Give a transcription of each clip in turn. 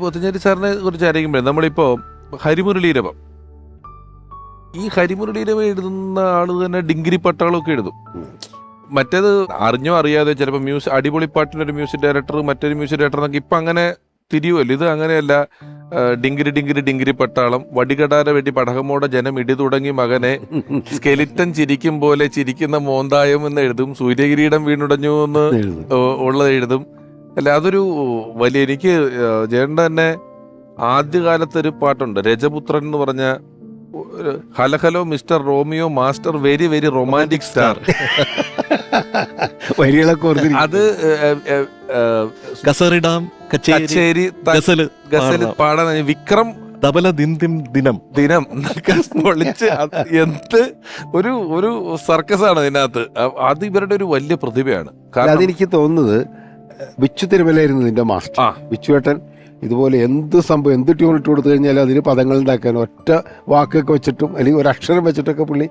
പുത്തഞ്ചേരി സാറിനെ കുറിച്ച് ആയിരിക്കുമ്പോഴേ നമ്മളിപ്പോ ഹരിമുരളീരവം. ഈ ഹരിമുരളീരവം എഴുതുന്ന ആൾ തന്നെ ഡിഗ്രി പട്ടാളമൊക്കെ എഴുതും. മറ്റേത് അറിഞ്ഞോ അറിയാതെ ചിലപ്പോൾ മ്യൂസിക് അടിപൊളി പാട്ടിനൊരു മ്യൂസിക് ഡയറക്ടർ മറ്റൊരു മ്യൂസിക് ഡയറക്ടർ എന്നൊക്കെ ഇപ്പം അങ്ങനെ തിരിയുമല്ലോ. ഇത് അങ്ങനെയല്ല. ഡിങ്കിരി ഡിങ്കിരി ഡിങ്കിരി പട്ടാളം. വടികടാര വെടി പടകമോടെ ജനം ഇടി തുടങ്ങി മകനെ. സ്കെലിറ്റൻ ചിരിക്കും പോലെ ചിരിക്കുന്ന മോന്തായം എന്ന് എഴുതും. സൂര്യകിരീടം വീണുടഞ്ഞു എന്ന്. ഉള്ളത് എഴുതും. അല്ല അതൊരു വലിയ എനിക്ക് ജയണ്ട തന്നെ ആദ്യകാലത്ത് ഒരു പാട്ടുണ്ട്. രജപുത്രൻ എന്ന് പറഞ്ഞ ഒരു ഹലഹലോ mister Romeo master very very romantic star. അത് കസറിടാം കച്ചേരി ഗസൽ പാടാൻ വിക്രം തബല ദിനം. ദിനം പൊളിച്ച് അത് എന്ത് ഒരു ഒരു സർക്കസ് ആണ് ഇതിനകത്ത് അ- അത് ഇവരുടെ ഒരു വലിയ പ്രതിഭയാണ്. അല്ല, കാരണം അതെനിക്ക് തോന്നുന്നത് ബിച്ചു തിരുമലായിരുന്നു നിന്റെ മാസ്റ്റർ. ബിച്ചുവേട്ടൻ ഇതുപോലെ എന്ത് സംഭവം എന്ത് ട്യൂൺ ഇട്ട് കൊടുത്തു കഴിഞ്ഞാലും അതിന് പദങ്ങൾ ഉണ്ടാക്കാൻ ഒറ്റ വാക്കൊക്കെ വെച്ചിട്ടും അല്ലെങ്കിൽ ഒരു അക്ഷരം വെച്ചിട്ടൊക്കെ പുള്ളി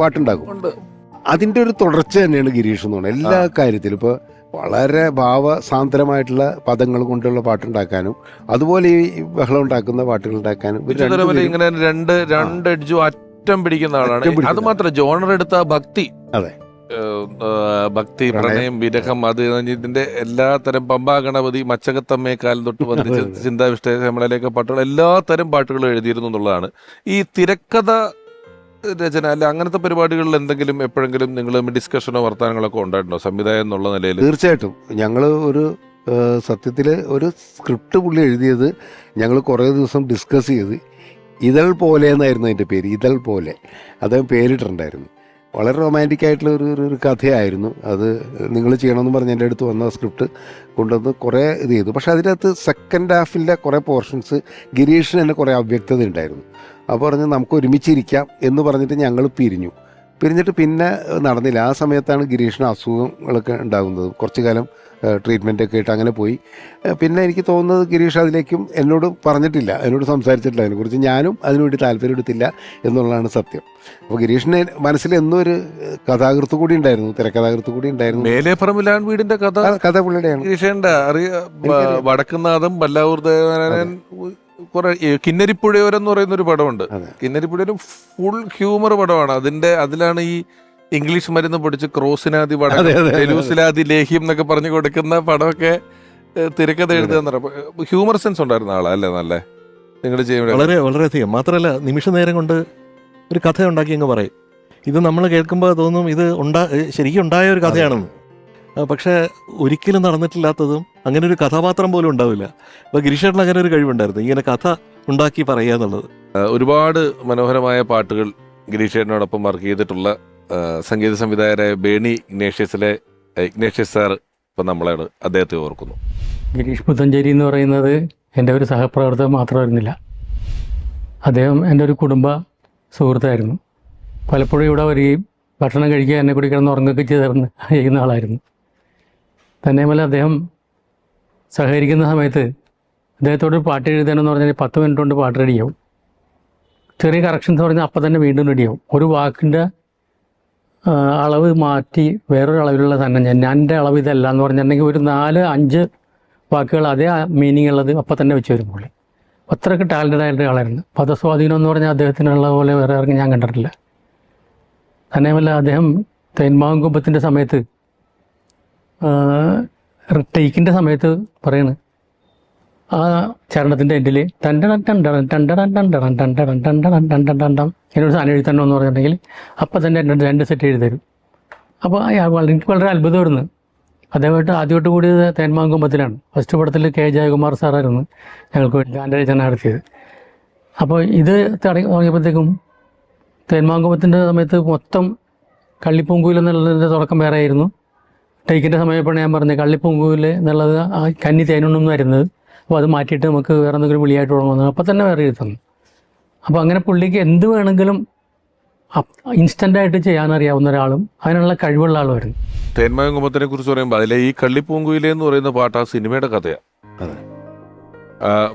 പാട്ടുണ്ടാക്കും. അതിന്റെ ഒരു തുടർച്ച തന്നെയാണ് ഗിരീഷ് എന്ന് പറയുന്നത് എല്ലാ കാര്യത്തിലും ഇപ്പോൾ വളരെ ഭാവസാന്ദ്രമായിട്ടുള്ള പദങ്ങൾ കൊണ്ടുള്ള പാട്ടുണ്ടാക്കാനും അതുപോലെ ഈ ബഹളം ഉണ്ടാക്കുന്ന പാട്ടുകൾ ഉണ്ടാക്കാനും ഇങ്ങനെ രണ്ട് രണ്ട് അറ്റം പിടിക്കുന്ന ആളാണ്. അത് മാത്രം ജോണർ എടുത്ത ഭക്തി. അതെ. ഭക്തി പ്രണയം. വിരഹം അത് ഇതിന്റെ എല്ലാ തരം പമ്പാ ഗണപതി മച്ചകത്തമ്മയെ കാലം തൊട്ട് വന്ന്. ചിന്താവിഷ്ട നമ്മളയിലേക്ക് പാട്ടുകൾ എല്ലാ തരം പാട്ടുകളും എഴുതിയിരുന്നു എന്നുള്ളതാണ്. ഈ തിരക്കഥ രചന അല്ല അങ്ങനത്തെ പരിപാടികളിൽ എന്തെങ്കിലും എപ്പോഴെങ്കിലും നിങ്ങൾ ഡിസ്കഷനോ വർത്തമാനങ്ങളൊക്കെ ഉണ്ടായിട്ടുണ്ടോ? സംവിധായകൻ എന്നുള്ള നിലയിൽ? തീർച്ചയായിട്ടും. ഞങ്ങൾ ഒരു സത്യത്തിൽ ഒരു സ്ക്രിപ്റ്റ് പുള്ളി എഴുതിയത് ഞങ്ങൾ കുറേ ദിവസം ഡിസ്കസ് ചെയ്ത് ഇതൾ പോലെ എന്നായിരുന്നു അതിന്റെ പേര് ഇതൾ പോലെ. അദ്ദേഹം പേരിട്ടിട്ടുണ്ടായിരുന്നു. വളരെ റൊമാന്റിക് ആയിട്ടുള്ള ഒരു ഒരു- കഥയായിരുന്നു. അത് നിങ്ങൾ ചെയ്യണമെന്ന് പറഞ്ഞ് എന്റെ അടുത്ത് വന്ന സ്ക്രിപ്റ്റ് കൊണ്ടുവന്ന് കുറേ ഇത് ചെയ്തു. പക്ഷേ അതിനകത്ത് സെക്കൻഡ് ഹാഫിലെ കുറേ പോർഷൻസ് ഗിരീഷിന് തന്നെ കുറേ അവ്യക്തത ഉണ്ടായിരുന്നു അപ്പോൾ പറഞ്ഞ് നമുക്ക് ഒരുമിച്ചിരിക്കാം എന്ന് പറഞ്ഞിട്ട് ഞങ്ങൾ പിരിഞ്ഞു. പിരിഞ്ഞിട്ട് പിന്നെ നടന്നില്ല. ആ സമയത്താണ് ഗിരീഷിന് അസുഖങ്ങളൊക്കെ ഉണ്ടാകുന്നത്. കുറച്ചു കാലം ട്രീറ്റ്മെന്റ് ഒക്കെ ആയിട്ട് അങ്ങനെ പോയി. പിന്നെ എനിക്ക് തോന്നുന്നത് ഗിരീഷ് അതിലേക്കും എന്നോട് പറഞ്ഞിട്ടില്ല. എന്നോട് സംസാരിച്ചിട്ടില്ല. അതിനെക്കുറിച്ച് ഞാനും അതിനുവേണ്ടി താല്പര്യം എടുത്തില്ല എന്നുള്ളതാണ് സത്യം. അപ്പോൾ ഗിരീഷിന് മനസ്സിൽ എന്നും ഒരു കഥാകൃത്ത് കൂടി ഉണ്ടായിരുന്നു. തിരക്കഥാകൃത്ത് കൂടി ഉണ്ടായിരുന്നു. മേലെ പറമ്പിലാൻ വീടിന്റെ കഥ? കഥ പുള്ളിയുടെയാണ്. ഗിരീഷേണ്ട അറിയ. വടക്കുന്നാഥം വല്ലാവൂർ കുറെ കിന്നരിപ്പുഴയോരം എന്ന് പറയുന്ന ഒരു പടമുണ്ട് കിന്നരിപ്പുഴയോരം ഫുൾ ഹ്യൂമർ പടമാണ്. അതിന്റെ അതിലാണ് ഈ ഇംഗ്ലീഷ് മരുന്ന് പൊടിച്ച് ക്രോസിനാദി പടം തെലൂസിലാദി ലേഹ്യം എന്നൊക്കെ പറഞ്ഞു കൊടുക്കുന്ന പടമൊക്കെ തിരക്കഥ എഴുതുക ഹ്യൂമർ സെൻസ് ഉണ്ടായിരുന്ന ആളല്ലേ നല്ല? നിങ്ങൾ ചെയ്യുമ്പോൾ വളരെ വളരെയധികം. മാത്രമല്ല നിമിഷ നേരം കൊണ്ട് ഒരു കഥ ഉണ്ടാക്കി അങ്ങ് പറയും. ഇത് നമ്മൾ കേൾക്കുമ്പോൾ തോന്നും ഇത് ഉണ്ടാ ശരിക്കും ഉണ്ടായ ഒരു കഥയാണെന്ന്. പക്ഷേ ഒരിക്കലും നടന്നിട്ടില്ലാത്തതും അങ്ങനെ ഒരു കഥാപാത്രം പോലും ഉണ്ടാവില്ല. അപ്പോൾ ഗിരീഷേട്ടൻ അങ്ങനെ ഒരു കഴിവുണ്ടായിരുന്നു. ഇങ്ങനെ കഥ ഉണ്ടാക്കി പറയുക എന്നുള്ളത്. ഒരുപാട് മനോഹരമായ പാട്ടുകൾ ഗിരീഷേട്ടനോടൊപ്പം വർക്ക് ചെയ്തിട്ടുള്ള സംഗീത സംവിധായകരായ ബേണി ഇഗ്നേഷ്യസിലെ ഇഗ്നേഷ്യസ് സാർ ഇപ്പം നമ്മളാണ് അദ്ദേഹത്തെ ഓർക്കുന്നു. ഗിരീഷ് പുത്തഞ്ചേരി എന്ന് പറയുന്നത് എന്റെ ഒരു സഹപ്രവർത്തകൻ മാത്രമായിരുന്നില്ല. അദ്ദേഹം എന്റെ ഒരു കുടുംബ സുഹൃത്തായിരുന്നു. പലപ്പോഴും ഇവിടെ വരികയും ഭക്ഷണം കഴിക്കുക എന്നെ കൂടി കിടന്ന് ഉറങ്ങുകയൊക്കെ ചെയ്തിരുന്ന ചെയ്യുന്ന ആളായിരുന്നു. തന്നെയുമല്ല അദ്ദേഹം സഹകരിക്കുന്ന സമയത്ത് അദ്ദേഹത്തോട് പാട്ട് എഴുതാനെന്ന് പറഞ്ഞാൽ പത്ത് മിനിറ്റ് കൊണ്ട് പാട്ട് റെഡിയാവും ചെറിയ കറക്ഷൻസ് പറഞ്ഞാൽ അപ്പം തന്നെ വീണ്ടും റെഡിയാവും ഒരു വാക്കിന്റെ അളവ് മാറ്റി വേറൊരു അളവിലുള്ള തന്നെ ഞാൻ എന്റെ അളവ് ഇതല്ല എന്ന് പറഞ്ഞിട്ടുണ്ടെങ്കിൽ ഒരു നാല് അഞ്ച് വാക്കുകൾ അതേ മീനിങ് ഉള്ളത് അപ്പം തന്നെ വെച്ച് വരും പുള്ളി. അത്രയ്ക്ക് ടാലന്റഡ് ആയിട്ട് ആളായിരുന്നു പദസ്വാധീനം എന്ന് പറഞ്ഞാൽ അദ്ദേഹത്തിനുള്ള പോലെ വേറെ ആർക്കും ഞാൻ കണ്ടിട്ടില്ല. തന്നെയുമല്ല അദ്ദേഹം തേന്മാവും കുമ്പത്തിന്റെ സമയത്ത് ടേക്കിന്റെ സമയത്ത് പറയണ്. ആ ചരണത്തിന്റെ എൻഡിൽ ടണ്ട ടണ്ടടൻ ടണ്ട ടണ്ടടൻ ടണ്ടടൻ ടണ്ടടൻ ടണ്ടടൻ ടണ്ടം എന്നൊരു സാധനം എഴുതണം എന്ന് പറഞ്ഞിട്ടുണ്ടെങ്കിൽ അപ്പം തന്നെ രണ്ട് രണ്ട് സെറ്റ് എഴുതി തരും. അപ്പോൾ വളരെ എനിക്ക് വളരെ അത്ഭുതമായിരുന്നു അദ്ദേഹമായിട്ട് ആദ്യമായിട്ട് കൂടിയത് തേന്മാങ്കുമ്പത്തിലാണ് ഫസ്റ്റ് പടത്തിൽ കെ ജയകുമാർ സാറായിരുന്നു ഞങ്ങൾക്ക് വേണ്ടി ഗാനരചന നടത്തിയത്. അപ്പോൾ ഇത് തുടങ്ങി തുടങ്ങിയപ്പോഴത്തേക്കും തേന്മാങ്കുമ്പത്തിന്റെ സമയത്ത് മൊത്തം കള്ളിപ്പൂങ്കൂൽ എന്നുള്ളതിന്റെ തുടക്കം വേറെ ആയിരുന്നു. ടേക്കിന്റെ സമയപ്പോഴാണ് ഞാൻ പറഞ്ഞത്. കള്ളിപ്പൊങ്കുവിൽ എന്നുള്ളത് ആ കന്നി തേനൊന്നും വരുന്നത്. അപ്പോൾ അത് മാറ്റിയിട്ട് നമുക്ക് വേറെ എന്തെങ്കിലും വിളിയായിട്ട് തുടങ്ങുന്നത് അപ്പോൾ തന്നെ വേറെ എഴുതി തന്നു അപ്പോൾ അങ്ങനെ പുള്ളിക്ക് എന്ത് വേണമെങ്കിലും ഇൻസ്റ്റന്റായിട്ട് ചെയ്യാനറിയാവുന്ന ഒരാളും അതിനുള്ള കഴിവുള്ള ആളുമായിരുന്നു. തേന്മയം കുമ്പത്തിനെ കുറിച്ച് പറയുമ്പോൾ അതിലെ ഈ കള്ളിപ്പൂങ്കുയിലെ എന്ന് പറയുന്ന പാട്ട് ആ സിനിമയുടെ കഥയാണ് അതെ.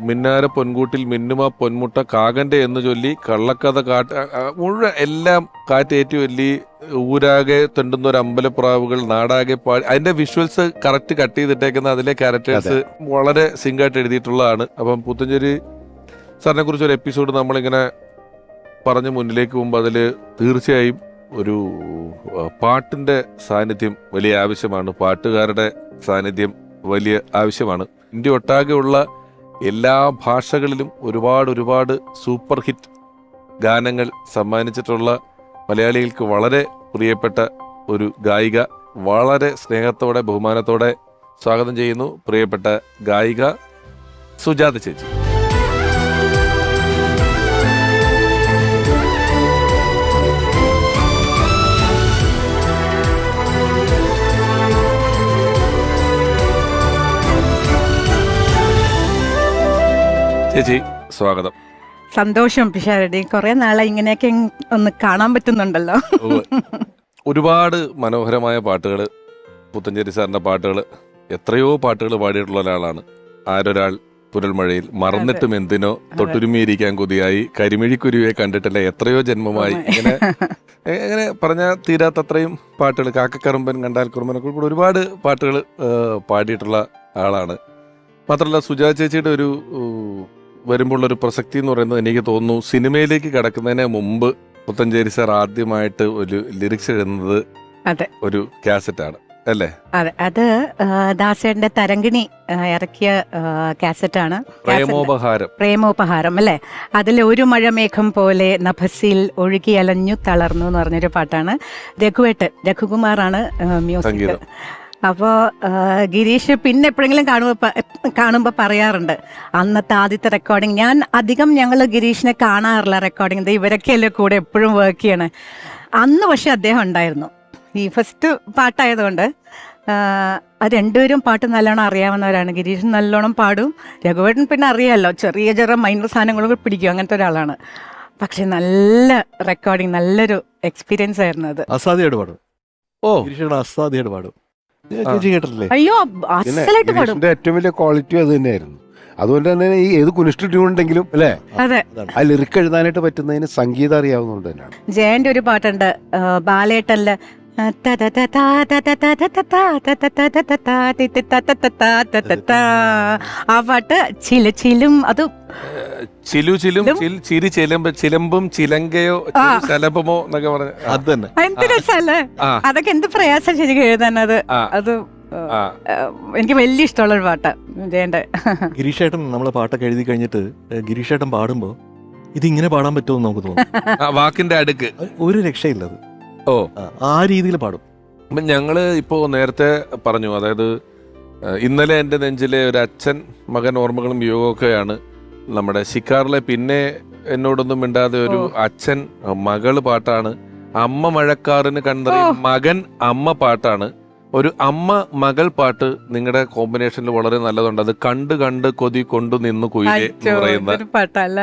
മിന്നാര പൊൻകൂട്ടിൽ മിന്നുമ പൊന്മുട്ട കാകന്റെ എന്ന് ചൊല്ലി കള്ളക്കഥ കാട്ട് മുഴുവൻ എല്ലാം കാറ്റേറ്റി വല്ലി ഊരാകെ തെണ്ടുന്ന ഒരു അമ്പലപ്രാവുകൾ നാടാകെ പാടി അതിന്റെ വിഷ്വൽസ് കറക്റ്റ് കട്ട് ചെയ്തിട്ടേക്കുന്ന അതിലെ ക്യാരക്ടേഴ്സ് വളരെ സിങ്കായിട്ട് എഴുതിയിട്ടുള്ളതാണ്. അപ്പം പുത്തഞ്ചേരി സാറിനെ കുറിച്ച് ഒരു എപ്പിസോഡ് നമ്മളിങ്ങനെ പറഞ്ഞ് മുന്നിലേക്ക് പോകുമ്പോൾ അതിൽ തീർച്ചയായും ഒരു പാട്ടിന്റെ സാന്നിധ്യം വലിയ ആവശ്യമാണ്. പാട്ടുകാരുടെ സാന്നിധ്യം വലിയ ആവശ്യമാണ്. ഇന്ത്യ ഒട്ടാകെയുള്ള എല്ലാ ഭാഷകളിലും ഒരുപാട് ഒരുപാട് സൂപ്പർ ഹിറ്റ് ഗാനങ്ങൾ സമ്മാനിച്ചിട്ടുള്ള മലയാളികൾക്ക് വളരെ പ്രിയപ്പെട്ട ഒരു ഗായിക വളരെ സ്നേഹത്തോടെ ബഹുമാനത്തോടെ സ്വാഗതം ചെയ്യുന്നു പ്രിയപ്പെട്ട ഗായിക സുജാത ചേച്ചി. ചേച്ചി സ്വാഗതം. സന്തോഷം പിഷാരടി. കുറെ നാളെ ഇങ്ങനെയൊക്കെ ഒന്ന് കാണാൻ പറ്റുന്നുണ്ടല്ലോ. ഒരുപാട് മനോഹരമായ പാട്ടുകൾ പുത്തഞ്ചേരി സാറിന്റെ പാട്ടുകൾ എത്രയോ പാട്ടുകൾ പാടിയിട്ടുള്ള ഒരാളാണ്. ആരൊരാൾ പുരൽമഴയിൽ മറന്നിട്ടും എന്തിനോ തൊട്ടുരുമിയിരിക്കാൻ കൊതിയായി കരിമിഴിക്കുരുവെ കണ്ടിട്ടില്ല എത്രയോ ജന്മമായി. ഇങ്ങനെ എങ്ങനെ പറഞ്ഞാൽ തീരാത്തത്രയും പാട്ടുകൾ കാക്കക്കറുമ്പൻ കണ്ടാൽ കുറുമ്പനൊക്കെ കൂടെ ഒരുപാട് പാട്ടുകൾ പാടിയിട്ടുള്ള ആളാണ്. മാത്രമല്ല സുജാ ചേച്ചിയുടെ ഒരു വരുമ്പോൾ ഒരു പ്രസക്തി എന്ന് പറയുന്നത് എനിക്ക് തോന്നുന്നു സിനിമയിലേക്ക് കടക്കുന്നതിന് മുമ്പ് പുത്തഞ്ചേരി സാർ ആദ്യമായിട്ട് ഒരു ലിറിക്സ് എഴുതുന്നത് അതെ. ഒരു കാസറ്റാണ് അല്ലേ? അതെ അത് ദാസേന്റെ ദാസേട്ടന്റെ തരങ്കിണി ഇറക്കിയ കാസറ്റ് കാസറ്റാണ്. പ്രേമോപഹാരം. പ്രേമോപഹാരം അല്ലേ? അതിൽ ഒരു മഴമേഘം പോലെ നഭസിൽ ഒഴുകി അലഞ്ഞു തളർന്നു എന്ന് പറഞ്ഞൊരു പാട്ടാണ് രഘുവേട്ടൻ രഘുകുമാറാണ് മ്യൂസിക്. അപ്പോൾ ഗിരീഷ് പിന്നെ എപ്പോഴെങ്കിലും കാണുമ്പോൾ കാണുമ്പോൾ പറയാറുണ്ട് അന്നത്തെ ആദ്യത്തെ റെക്കോർഡിങ് ഞാൻ അധികം ഞങ്ങൾ ഗിരീഷിനെ കാണാറില്ല റെക്കോർഡിങ് ഇവരൊക്കെയല്ലേ കൂടെ എപ്പോഴും വർക്ക് ചെയ്യണേ. അന്ന് പക്ഷെ അദ്ദേഹം ഉണ്ടായിരുന്നു. ഈ ഫസ്റ്റ് പാട്ടായതുകൊണ്ട് രണ്ടുപേരും പാട്ട് നല്ലോണം അറിയാവുന്നവരാണ്. ഗിരീഷ് നല്ലോണം പാടും. രഘുവേട്ടൻ പിന്നെ അറിയാമല്ലോ ചെറിയ ചെറിയ മൈനർ സാധനങ്ങളൊക്കെ പിടിക്കും. അങ്ങനത്തെ ഒരാളാണ്. പക്ഷെ നല്ല റെക്കോർഡിങ് നല്ലൊരു എക്സ്പീരിയൻസ് ആയിരുന്നു അത്. അസാധ്യമായിട്ട് പാടും. ഓ. ഗിരീഷ് അസാധ്യമായിട്ട് പാടും. ചേച്ചി കേട്ടിട്ടില്ലേ? അയ്യോ അസലായിട്ട് പാടും. ഏറ്റവും വലിയ ക്വാളിറ്റി അത് തന്നെയായിരുന്നു. അതുകൊണ്ട് തന്നെ ഈ ഏത് കുനിഷ്ഠ ട്യൂൺ ഉണ്ടെങ്കിലും അല്ലേ? അതെ. ആ ലിറിക്ക് എഴുതാനായിട്ട് പറ്റുന്നതിന് സംഗീതം അറിയാവുന്നതുകൊണ്ട് തന്നെയാണ്. ജയന്റെ ഒരു പാട്ടുണ്ട് ബാലേട്ടല്ല ബാലേട്ടനിൽ ആ പാട്ട് ചില ചിലും അത് ചിലു ചിലും ചിരി ചിലമ്പും ചിലങ്കയോ എന്നൊക്കെ പറഞ്ഞു അത് തന്നെ അതൊക്കെ എന്ത് പ്രയാസം ശരിക്കും എഴുതാനത് അത് എനിക്ക് വലിയ ഇഷ്ടമുള്ള ഒരു പാട്ട് ജയന്റെ ഗിരീഷേട്ടൻ നമ്മളെ പാട്ടൊക്കെ എഴുതി കഴിഞ്ഞിട്ട് ഗിരീഷേട്ടൻ ഇത് ഇങ്ങനെ പാടാൻ പറ്റുമോ നമുക്ക് വാക്കിന്റെ അടുക്ക് ഒരു രക്ഷയില്ലത് ഓ. ആ, രീതിയിൽ പാടും. അപ്പം ഞങ്ങൾ ഇപ്പോ നേരത്തെ പറഞ്ഞു അതായത് ഇന്നലെ എന്റെ നെഞ്ചിലെ ഒരു അച്ഛൻ മകൻ ഓർമ്മകളും വിയോഗമൊക്കെയാണ് നമ്മുടെ ശിക്കാറിലെ പിന്നെ എന്നോടൊന്നും മിണ്ടാതെ ഒരു അച്ഛൻ മകൾ പാട്ടാണ്. അമ്മ മഴക്കാറിന് കണ്ടറി മകൻ അമ്മ പാട്ടാണ്. ഒരു അമ്മ മകൾ പാട്ട് നിങ്ങളുടെ കോമ്പിനേഷനിൽ വളരെ നല്ലതുണ്ട്. അത് കണ്ട് കണ്ട് കൊതി കൊണ്ടു നിന്ന് കുയിലെ എന്ന് പറയുന്ന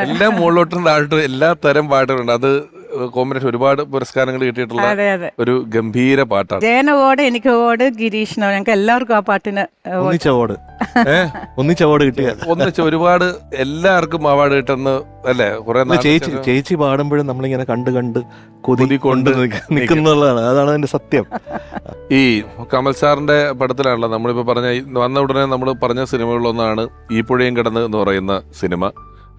എല്ലാം മുകളിലോട്ടും താഴോട്ടും എല്ലാ തരം പാട്ടുകളുണ്ട്. അത് കോമ്പിനേഷൻ ഒരുപാട് പുരസ്കാരങ്ങൾ കിട്ടിയിട്ടുള്ള അതെ അതെ. ഒരു ഗംഭീര പാട്ടാണ്. ജയൻ ഓട് എനിക്ക് ഓട് ഗിരീഷിനോ. ഞങ്ങൾക്ക് എല്ലാവർക്കും ആ പാട്ടിന് ഓ, ഒന്നിച്ച അവാർഡ്? ഒന്നിച്ച അവാർഡ് കിട്ടിയ. ഒന്നിച്ച് ഒരുപാട് എല്ലാവർക്കും അവാർഡ് കിട്ടുന്ന അല്ലേ? കുറെ ചേച്ചി ചേച്ചി പാടുമ്പോഴും നമ്മളിങ്ങനെ കണ്ട് കണ്ട് കൊതി കൊതി കൊണ്ട് കൊണ്ട് നിൽക്കുന്നുള്ളതാണ്. അതാണ് അതിന്റെ സത്യം. ഈ കമൽ സാറിന്റെ പടത്തിലാണല്ലോ നമ്മളിപ്പോ പറഞ്ഞ ഈ വന്ന ഉടനെ നമ്മൾ പറഞ്ഞ സിനിമകളിലൊന്നാണ് ഈ പുഴയും കിടന്ന് എന്ന് പറയുന്ന സിനിമ.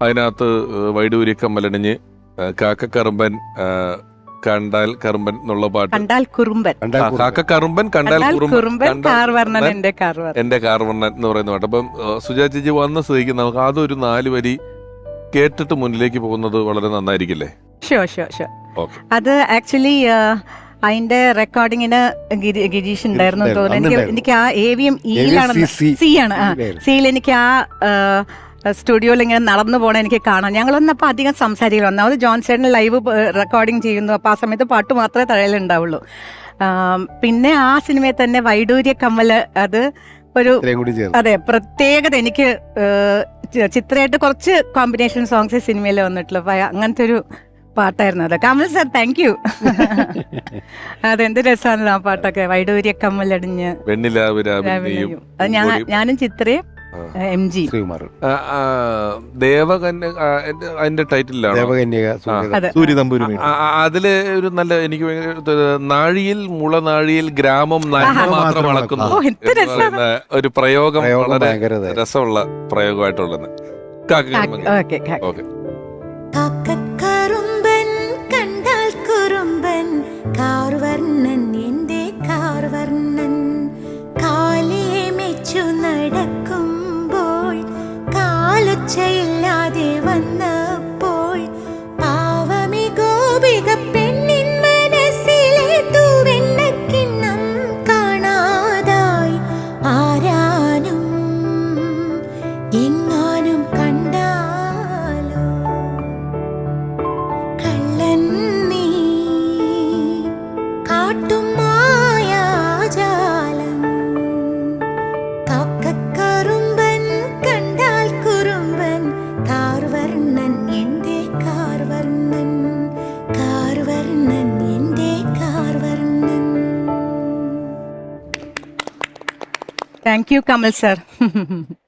അതിനകത്ത് ഏഹ്, വൈഡൂരി കമ്മലണിഞ്ഞ് ഏഹ്, കാക്കക്കറുമ്പൻ കണ്ടാൽ കറുമ്പൻ എന്നുള്ള പാട്ട്. കണ്ടാൽ കുറുമ്പൻ. കണ്ടാൽ ആ, കുറുമ്പൻ. കണ്ടാൽ കണ്ടാൽ കുറുമ്പൻ. കുറുമ്പൻ കണ്ടാൽ കാർ വർണൻ കുറുമ്പൻ, എന്റെ കാർ വർണൻ. എന്റെ കാർവർണൻ എന്ന് പറയുന്ന പാട്ട്. അപ്പം ഏഹ്, സുജാ ചേച്ചി വന്ന സ്ഥിതിക്ക് നമുക്ക് അതൊരു നാല് വരി കേട്ടിട്ട് മുന്നിലേക്ക് പോകുന്നത് വളരെ നന്നായിരിക്കില്ലേ? ഷോ ഷോ ഷോ ഓക്കെ അത് ആക്ച്വലി അതിന്റെ റെക്കോർഡിങ്ങിന് ഗിരി- ഗിരീഷ് ഉണ്ടായിരുന്നു എന്ന് തോന്നുന്നു. എനിക്ക് അന്നുണ്ടായിരുന്നു. എനിക്ക് ആ എവിഎം എം ഇയിലാണ് സി, സി ആണ്. സിയിൽ എനിക്ക് ആ സ്റ്റുഡിയോയിൽ ഇങ്ങനെ നടന്നു പോകണം എനിക്ക് കാണാം. ഞങ്ങളൊന്നും അപ്പോൾ അധികം സംസാരിക്കില്ല. ഒന്നാമത് ജോൺസേണിന് ലൈവ് റെക്കോർഡിങ് ചെയ്യുന്നു. അപ്പോൾ ആ സമയത്ത് പാട്ട് മാത്രമേ തഴയിലുണ്ടാവുള്ളൂ പിന്നെ ആ സിനിമയിൽ തന്നെ വൈഡൂര്യ കമ്മൽ അത് ഒരു അതെ പ്രത്യേകത എനിക്ക് ചിത്രമായിട്ട് കുറച്ച് കോമ്പിനേഷൻ സോങ്സ് സിനിമയിൽ വന്നിട്ടുള്ളൂ. അപ്പം അങ്ങനത്തെ ഒരു പാട്ടായിരുന്നു അത്. കമൽ സാർ താങ്ക് യു അതെന്ത് രസമാണ് ആ പാട്ടൊക്കെ. വൈഡൂര്യ കമ്മലടിഞ്ഞ് അത് ഞാൻ ഞാനും ചിത്രയും എം ജി. ശ്രീകുമാർ. ദേവകന്യ അതിന്റെ ടൈറ്റിലാണ് ദേവകന്യക സൂര്യക സൂര്യ തമ്പൂരി ആ, ആ, അതിൽ ഒരു നല്ല എനിക്ക് നാഴിയിൽ മുള നാഴിയിൽ ഗ്രാമം നന്മ മാത്രം അളക്കുന്നു ഒരു പ്രയോഗം വളരെ. രസമുള്ള പ്രയോഗമായിട്ടുള്ളത് okay thank you Kamal sir